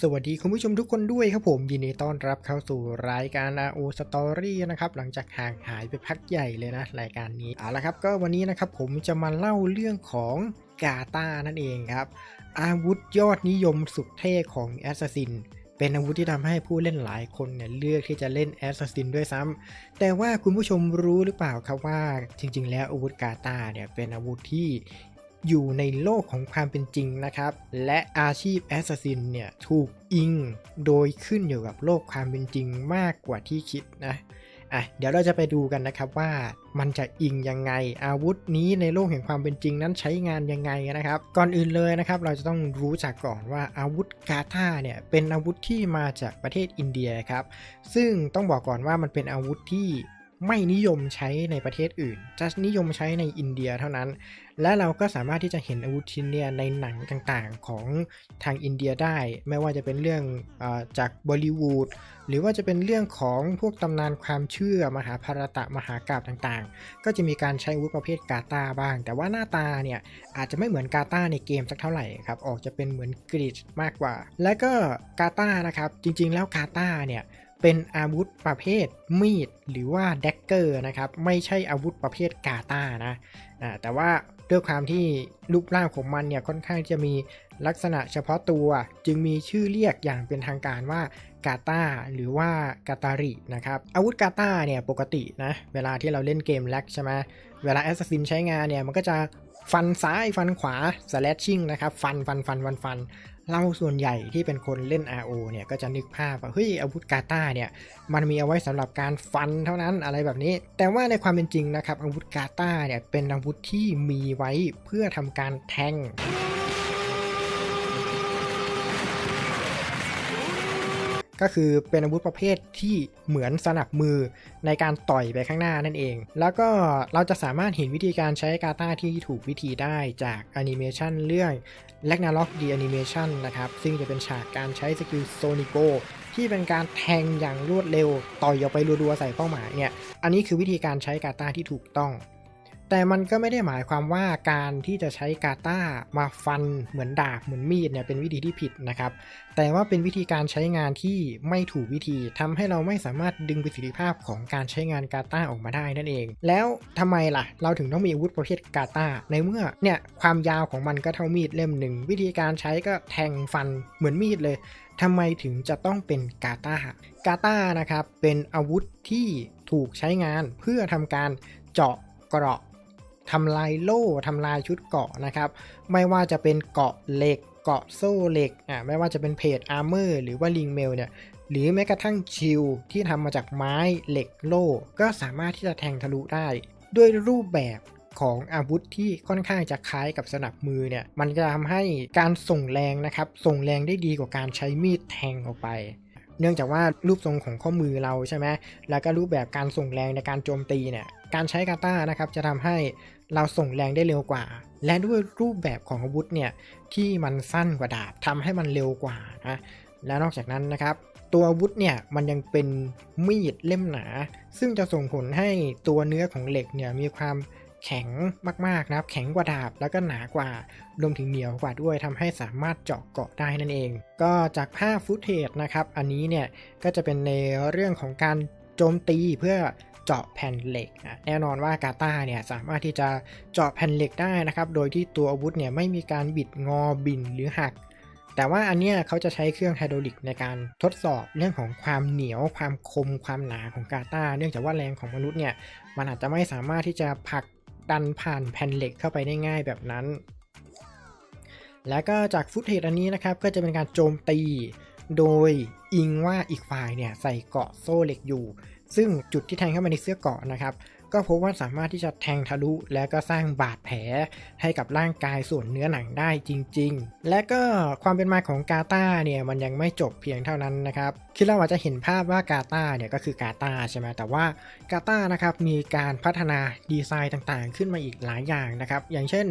สวัสดีคุณผู้ชมทุกคนด้วยครับผมยินดีต้อนรับเข้าสู่รายการ RO Story นะครับหลังจากห่างหายไปพักใหญ่เลยนะรายการนี้เอาละครับก็วันนี้นะครับผมจะมาเล่าเรื่องของกาตานั่นเองครับ อาวุธยอดนิยมสุดเท่ของแอสซัสซินเป็นอาวุธที่ทำให้ผู้เล่นหลายคนเนี่ยเลือกที่จะเล่นแอสซัสซินด้วยซ้ำ แต่ว่าคุณผู้ชมรู้หรือเปล่าครับว่าจริงๆ แล้วอาวุธกาตาเนี่ยเป็นอาวุธที่ อยู่ในโลกของความเป็นจริงนะครับ และอาชีพแอสซัสซินเนี่ยถูกอิงโดยขึ้นอยู่กับโลกความเป็นจริงมากกว่าที่คิดนะอะเดี๋ยวเราจะไปดูกันนะครับว่ามันจะอิงยังไง อาวุธนี้ในโลกแห่งความเป็นจริงนั้นใช้งานยังไงนะครับ ก่อนอื่นเลยนะครับ เราจะต้องรู้จักก่อนว่าอาวุธกาธาเนี่ยเป็นอาวุธที่มาจากประเทศอินเดียครับ ซึ่งต้องบอกก่อนว่ามันเป็นอาวุธที่ ไม่นิยมใช้ในประเทศอื่น จะนิยมใช้ในอินเดียเท่านั้น และเราก็สามารถที่จะเห็นอาวุธชิ้นเนี่ยในหนังต่างๆของทางอินเดียได้ ไม่ว่าจะเป็นเรื่องอาจากบอลิวูดหรือว่าจะเป็นเรื่องของพวกตำนานความเชื่อมหาภารตะมหากาบต่างๆ ก็จะมีการใช้อาวุธประเภทกาตาบ้าง แต่ว่าหน้าตาเนี่ยอาจจะไม่เหมือนกาตาในเกมสักเท่าไหร่ครับออกจะเป็นเหมือนกรีดมากกว่า และก็กาตานะครับจริงๆแล้วกาตาเนี่ย เป็นอาวุธประเภทมีดหรือว่าแดกเกอร์นะครับ ไม่ใช่อาวุธประเภทกาตานะแต่ว่าด้วยความที่รูปร่างของมันเนี่ยค่อนข้างจะมีลักษณะเฉพาะตัว จึงมีชื่อเรียกอย่างเป็นทางการว่ากาตาหรือว่ากาตารินะครับอาวุธกาตาเนี่ยปกตินะเวลาที่เราเล่นเกมแล็กใช่ไหมเวลาแอสซัสซินใช้งานเนี่ยมันก็จะฟันซ้ายฟันขวา slashing นะครับฟันฟันฟันฟันฟัน เราส่วนใหญ่ที่เป็นคนเล่น RO เนี่ยก็จะนึกภาพว่าเฮ้ยอาวุธกาตาเนี่ยมันมีเอาไว้สำหรับการฟันเท่านั้นอะไรแบบนี้ แต่ว่าในความเป็นจริงนะครับอาวุธกาตาเนี่ยเป็นอาวุธที่มีไว้เพื่อทำการแทง ก็คือเป็นอาวุธประเภทที่เหมือนสนับมือในการต่อยไปข้างหน้านั่นเอง แล้วก็เราจะสามารถเห็นวิธีการใช้กาตาที่ถูกวิธีได้จากแอนิเมชันเรื่อง l a g n a r o k The Animation นะครับ ซึ่งจะเป็นฉากการใช้สกิลโซนิโกที่เป็นการแทงอย่างรวดเร็ว ต่อยออกไปรัวๆใส่เป้าหมายเนี่ย อันนี้คือวิธีการใช้กาตาที่ถูกต้อง แต่มันก็ไม่ได้หมายความว่าการที่จะใช้กาตามาฟันเหมือนดาบเหมือนมีดเนี่ยเป็นวิธีที่ผิดนะครับ แต่ว่าเป็นวิธีการใช้งานที่ไม่ถูกวิธีทำให้เราไม่สามารถดึงประสิทธิภาพของการใช้งานกาตาออกมาได้นั่นเอง แล้วทำไมล่ะ เราถึงต้องมีอาวุธประเภทกาตาในเมื่อเนี่ยความยาวของมันก็เท่ามีดเล่มหนึ่งวิธีการใช้ก็แทงฟันเหมือนมีดเลยทำไมถึงจะต้องเป็นกาตากาตานะครับเป็นอาวุธที่ถูกใช้งานเพื่อทำการเจาะเกราะ ทำลายโล่ทำลายชุดเกราะนะครับ ไม่ว่าจะเป็นเกราะเหล็กเกราะโซ่เหล็กอ่าไม่ว่าจะเป็นเพจอาร์เมอร์หรือว่าลิงเมลเนี่ยหรือแม้กระทั่งชิลที่ทำมาจากไม้เหล็กโล่ ก็สามารถที่จะแทงทะลุได้ ด้วยรูปแบบของอาวุธที่ค่อนข้างจะคล้ายกับสนับมือเนี่ย มันจะทำให้การส่งแรงนะครับ ส่งแรงได้ดีกว่าการใช้มีดแทงออกไป เนื่องจากว่ารูปทรงของข้อมือเราใช่ไหมแล้วก็รูปแบบการส่งแรงในการโจมตีเนี่ย การใช้กาตานะครับจะทำให้ เราส่งแรงได้เร็วกว่า และด้วยรูปแบบของอาวุธเนี่ยที่มันสั้นกว่าดาบทำให้มันเร็วกว่านะและนอกจากนั้นนะครับ ตัวอาวุธเนี่ยมันยังเป็นมีดเล่มหนา ซึ่งจะส่งผลให้ตัวเนื้อของเหล็กเนี่ยมีความแข็งมากๆนะครับ แข็งกว่าดาบแล้วก็หนากว่ารวมถึงเหนียวกว่าด้วยทำให้สามารถเจาะเกาะได้นั่นเอง ก็จากภาพฟุตเทจนะครับ อันนี้เนี่ยก็จะเป็นในเรื่องของการโจมตีเพื่อ เจาะแผ่นเหล็กอะแน่นอนว่ากาตาเนี่ยสามารถที่จะเจาะแผ่นเหล็กได้นะครับโดยที่ตัวอาวุธเนี่ยไม่มีการบิดงอบินหรือหัก แต่ว่าอันเนี้ยเขาจะใช้เครื่องไฮดรอลิกในการทดสอบเรื่องของความเหนียวความคมความหนาของกาตาเนื่องจากว่าแรงของมนุษย์เนี่ยมันอาจจะไม่สามารถที่จะผลักดันผ่านแผ่นเหล็กเข้าไปได้ง่ายแบบนั้น แล้วก็จากฟุตเทจอันนี้นะครับก็จะเป็นการโจมตีโดยอิงว่าอีกฝ่ายเนี่ยใส่เกาะโซ่เหล็กอยู่ ซึ่งจุดที่แทงเข้ามาในเสื้อเกาะนะครับ ก็พบว่าสามารถที่จะแทงทะลุและก็สร้างบาดแผลให้กับร่างกายส่วนเนื้อหนังได้จริง ๆ และก็ความเป็นมาของกาตาเนี่ยมันยังไม่จบเพียงเท่านั้นนะครับคือเราอาจจะเห็นภาพว่ากาตาเนี่ยก็คือกาตาใช่ไหมแต่ว่ากาตานะครับมีการพัฒนาดีไซน์ต่างๆ ขึ้นมาอีกหลายอย่างนะครับ อย่างเช่น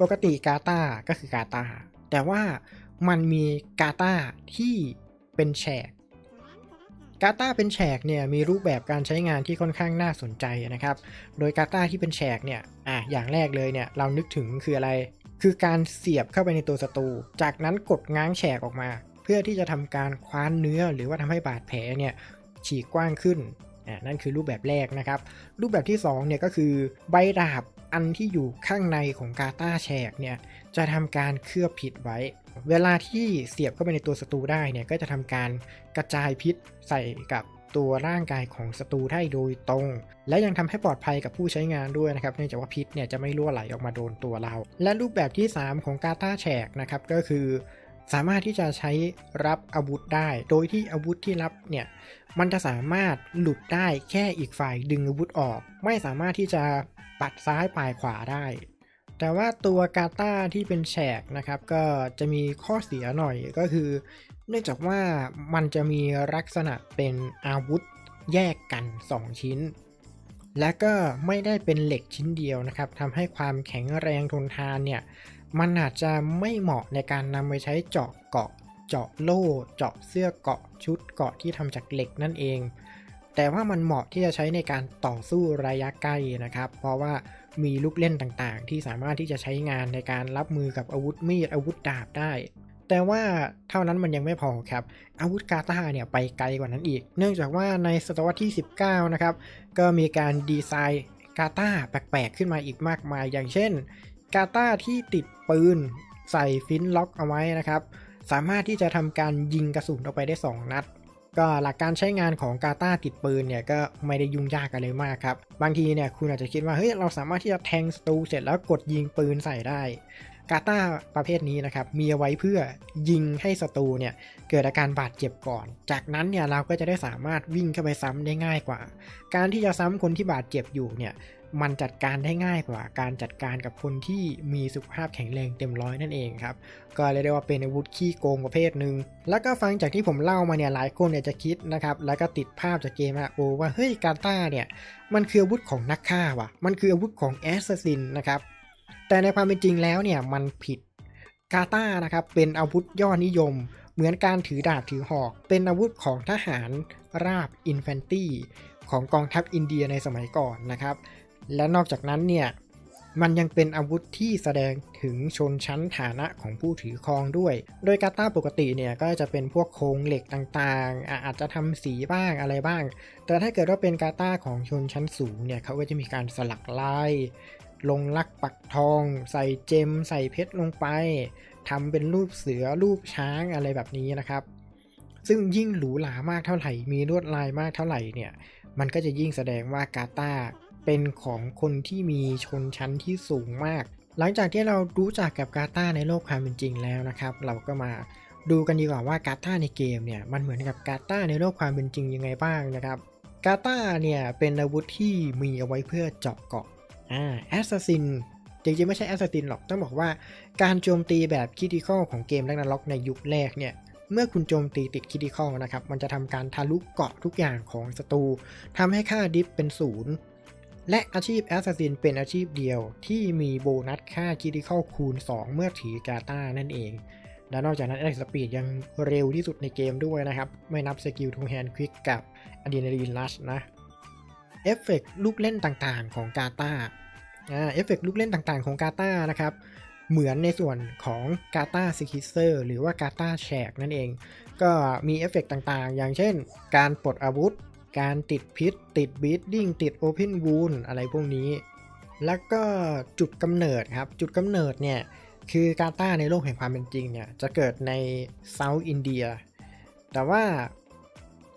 ปกติกาตาก็คือกาตาแต่ว่ามันมีกาตาที่เป็นแฉก กาตาเป็นแฉกเนี่ยมีรูปแบบการใช้งานที่ค่อนข้างน่าสนใจนะครับ โดยกาตาที่เป็นแฉกเนี่ยอะอย่างแรกเลยเนี่ยเรานึกถึงคืออะไร คือการเสียบเข้าไปในตัวศัตรู จากนั้นกดง้างแฉกออกมา เพื่อที่จะทำการคว้านเนื้อหรือว่าทำให้บาดแผลเนี่ยฉีกกว้างขึ้นอ่านั่นคือรูปแบบแรกนะครับ รูปแบบที่2เนี่ยก็คือใบดาบ อันที่อยู่ข้างในของกาตาแฉกเนี่ยจะทำการเคลือบพิษไว้ เวลาที่เสียบเข้าไปในตัวศัตรูได้เนี่ยก็จะทำการกระจายพิษใส่กับตัวร่างกายของศัตรูได้โดยตรง และยังทำให้ปลอดภัยกับผู้ใช้งานด้วยนะครับเนื่องจากว่าพิษเนี่ยจะไม่รั่วไหลออกมาโดนตัวเรา และรูปแบบที่ 3 ของกาตาแฉกนะครับก็คือ สามารถที่จะใช้รับอาวุธได้ โดยที่อาวุธที่รับเนี่ยมันจะสามารถหลุดได้แค่อีกฝ่ายดึงอาวุธออก ไม่สามารถที่จะ ปัดซ้ายปลายขวาได้ แต่ว่าตัวกาตาที่เป็นแฉกนะครับก็จะมีข้อเสียหน่อยก็คือ เนื่องจากว่ามันจะมีลักษณะเป็นอาวุธแยกกัน 2 ชิ้น และก็ไม่ได้เป็นเหล็กชิ้นเดียวนะครับทำให้ความแข็งแรงทนทานเนี่ยมันอาจจะไม่เหมาะในการนำไปใช้เจาะเกาะ เจาะโล่ เจาะเสื้อเกาะชุดเกาะที่ทำจากเหล็กนั่นเอง แต่ว่ามันเหมาะที่จะใช้ในการต่อสู้ระยะใกล้นะครับ เพราะว่ามีลูกเล่นต่างๆ ที่สามารถที่จะใช้งานในการรับมือกับอาวุธมีดอาวุธดาบได้ แต่ว่าเท่านั้นมันยังไม่พอครับ อาวุธกาตาเนี่ยไปไกลกว่านั้นอีก เนื่องจากว่าในศตวรรษที่ 19 นะครับ ก็มีการดีไซน์กาตาแปลกๆขึ้นมาอีกมากมาย อย่างเช่น กาตาที่ติดปืนใส่ฟินล็อกเอาไว้นะครับ สามารถที่จะทำการยิงกระสุนออกไปได้ 2 นัด ก็หลักการใช้งานของกาตาติดปืนเนี่ยก็ไม่ได้ยุ่งยากอะไรมากครับ บางทีเนี่ยคุณอาจจะคิดว่าเฮ้ยเราสามารถที่จะแทงศัตรูเสร็จแล้วกดยิงปืนใส่ได้กาตาประเภทนี้นะครับมีเอาไว้เพื่อยิงให้ศัตรูเนี่ยเกิดอาการบาดเจ็บก่อน จากนั้นเนี่ยเราก็จะได้สามารถวิ่งเข้าไปซ้ำได้ง่ายกว่า การที่จะซ้ำคนที่บาดเจ็บอยู่เนี่ย มันจัดการได้ง่ายกว่าการจัดการกับคนที่มีสุขภาพแข็งแรงเต็มร้อยนั่นเองครับ ก็เรียกได้ว่าเป็นอาวุธขี้โกงประเภทหนึ่ง แล้วก็ฟังจากที่ผมเล่ามาเนี่ยหลายคนเนี่ยจะคิดนะครับ แล้วก็ติดภาพจากเกมอะโอว่าเฮ้ยกาตาเนี่ยมันคืออาวุธของนักฆ่าว่ะ มันคืออาวุธของแอสซัสซินนะครับ แต่ในความเป็นจริงแล้วเนี่ยมันผิดกาตานะครับเป็นอาวุธยอดนิยม เหมือนการถือดาบถือหอก เป็นอาวุธของทหารราบอินแฟนตี้ของกองทัพอินเดียในสมัยก่อนนะครับ และนอกจากนั้นเนี่ยมันยังเป็นอาวุธที่แสดงถึงชนชั้นฐานะของผู้ถือครองด้วย โดยกาตาปกติเนี่ยก็จะเป็นพวกโครงเหล็กต่างๆ อาจจะทำสีบ้างอะไรบ้าง แต่ถ้าเกิดว่าเป็นกาตาของชนชั้นสูงเนี่ยเขาก็จะมีการสลักลาย ลงลักปักทอง ใส่เจม ใส่เพชรลงไปทำเป็นรูปเสือรูปช้างอะไรแบบนี้นะครับ ซึ่งยิ่งหรูหรามากเท่าไหร่ มีลวดลายมากเท่าไหร่เนี่ย มันก็จะยิ่งแสดงว่ากาตา เป็นของคนที่มีชนชั้นที่สูงมาก หลังจากที่เรารู้จักกับกาตาในโลกความเป็นจริงแล้วนะครับ เราก็มาดูกันดีกว่าว่ากาตาในเกมเนี่ยมันเหมือนกับกาตาในโลกความเป็นจริงยังไงบ้างนะครับกาตาเนี่ยเป็นอาวุธที่มีเอาไว้เพื่อเจาะเกาะอ่าแอสซัสซินจริงๆไม่ใช่แอสซัสซินหรอกต้องบอกว่าการโจมตีแบบคิติคอลของเกมแรกนาล็อกในยุคแรกเนี่ยเมื่อคุณโจมตีติดคิติคอลนะครับ มันจะทำการทะลุเกาะทุกอย่างของศัตรูทำให้ค่าดิฟเป็นศูนย์ และอาชีพแอสซัสซินเป็นอาชีพเดียวที่มีโบนัสค่าคิติคอลคูณ 2 เมื่อถือกาตานั่นเอง และนอกจากนั้นแอคสปีดยังเร็วที่สุดในเกมด้วยนะครับ ไม่นับสกิลทูแฮนด์ควิกกับอะดรีนาลีนลัชนะเอฟเฟกต์ลูกเล่นต่างๆของกาตาอ่าเอฟเฟกต์ลูกเล่นต่างๆของกาตานะครับเหมือนในส่วนของกาตาซิคิเซอร์หรือว่ากาตาแชกนั่นเอง ก็มีเอฟเฟกต์ต่างๆ อย่างเช่น การปลดอาวุธ การติดพิษ ติดบีดดิ้งติดโอเพนวูนอะไรพวกนี้ แล้วก็จุดกำเนิดครับ จุดกำเนิดเนี่ย คือกาตาในโลกแห่งความเป็นจริงเนี่ยจะเกิดในเซาท์อินเดีย แต่ว่า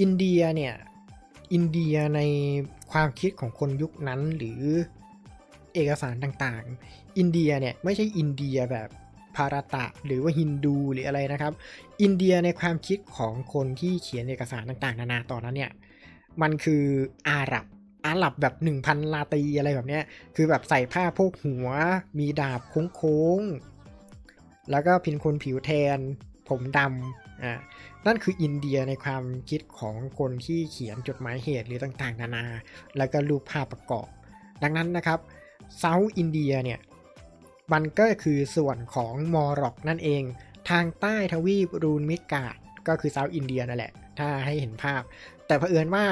อินเดียเนี่ย อินเดียในความคิดของคนยุคนั้นหรือเอกสารต่างๆ อินเดียเนี่ยไม่ใช่อินเดียแบบพาราตะหรือว่าฮินดูหรืออะไรนะครับ อินเดียในความคิดของคนที่เขียนเอกสารต่างๆ นานาตอนนั้นเนี่ย มันคืออาหรับอาหรับแบบ1,000ลาตีอะไรแบบเนี้ย คือแบบใส่ผ้าโพกหัว มีดาบโค้งๆ แล้วก็พินคนผิวแทน ผมดำอ่านั่นคืออินเดียในความคิดของคนที่เขียนจดหมายเหตุหรือต่างๆ นานา แล้วก็รูปภาพประกอบ ดังนั้นนะครับเซาท์อินเดียเนี่ย มันก็คือส่วนของมอร็อกนั่นเอง ทางใต้ทวีปรูนมิกาด ก็คือเซาท์อินเดียนั่นแหละ ถ้าให้เห็นภาพ แต่เผอิญว่า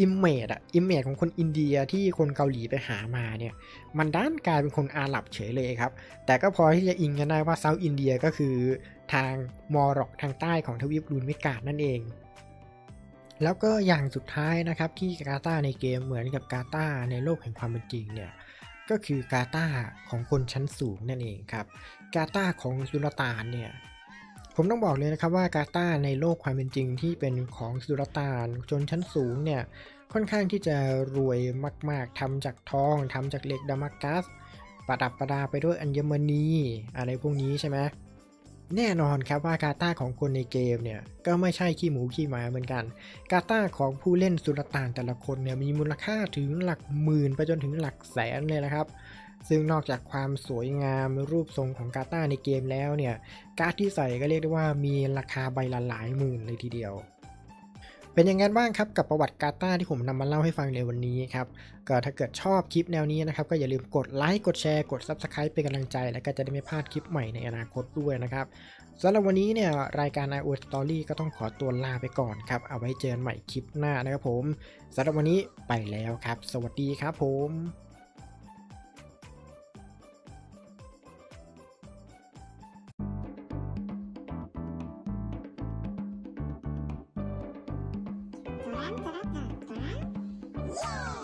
อิมเมจอะอิมเมจของคนอินเดียที่คนเกาหลีไปหามาเนี่ย มันด้านกลายเป็นคนอาหรับเฉยเลยครับ แต่ก็พอที่จะอิงกันได้ว่าเซาท์อินเดียก็คือทางมอร็อกทางใต้ของทวีปรูนวิกาดนั่นเอง แล้วก็อย่างสุดท้ายนะครับที่กาตาในเกมเหมือนกับกาตาในโลกแห่งความเป็นจริงเนี่ยก็คือกาตาของคนชั้นสูงนั่นเองครับ กาตาของสุลต่านเนี่ย ผมต้องบอกเลยนะครับว่ากาตาร์ในโลกความเป็นจริงที่เป็นของสุลต่านชนชั้นสูงเนี่ยค่อนข้างที่จะรวยมาก ๆทำจากทองทำจากเหล็กดามากัส ประดับประดาไปด้วยอัญมณีอะไรพวกนี้ใช่ไหมแน่นอนครับว่ากาตาร์ของคนในเกมเนี่ยก็ไม่ใช่ขี้หมูขี้หมาเหมือนกัน กาตาร์ของผู้เล่นสุลต่านแต่ละคนเนี่ยมีมูลค่าถึงหลักหมื่นไปจนถึงหลักแสนเลยนะครับ ซึ่งนอกจากความสวยงามรูปทรงของกาตาในเกมแล้วเนี่ย การ์ดที่ใส่ก็เรียกได้ว่ามีราคาใบละหลายหมื่นเลยทีเดียว เป็นยังไงบ้างครับกับประวัติกาตาที่ผมนำมาเล่าให้ฟังในวันนี้ครับ ก็ถ้าเกิดชอบคลิปแนวนี้นะครับ ก็อย่าลืมกดไลค์กดแชร์กด Subscribe เป็นกำลังใจ และก็จะได้ไม่พลาดคลิปใหม่ในอนาคตด้วยนะครับสำหรับวันนี้เนี่ยรายการ i o Story ก็ต้องขอตัวลาไปก่อนครับ เอาไว้เจอกันใหม่คลิปหน้านะครับผมสำหรับวันนี้ไปแล้วครับ สวัสดีครับผม Wow!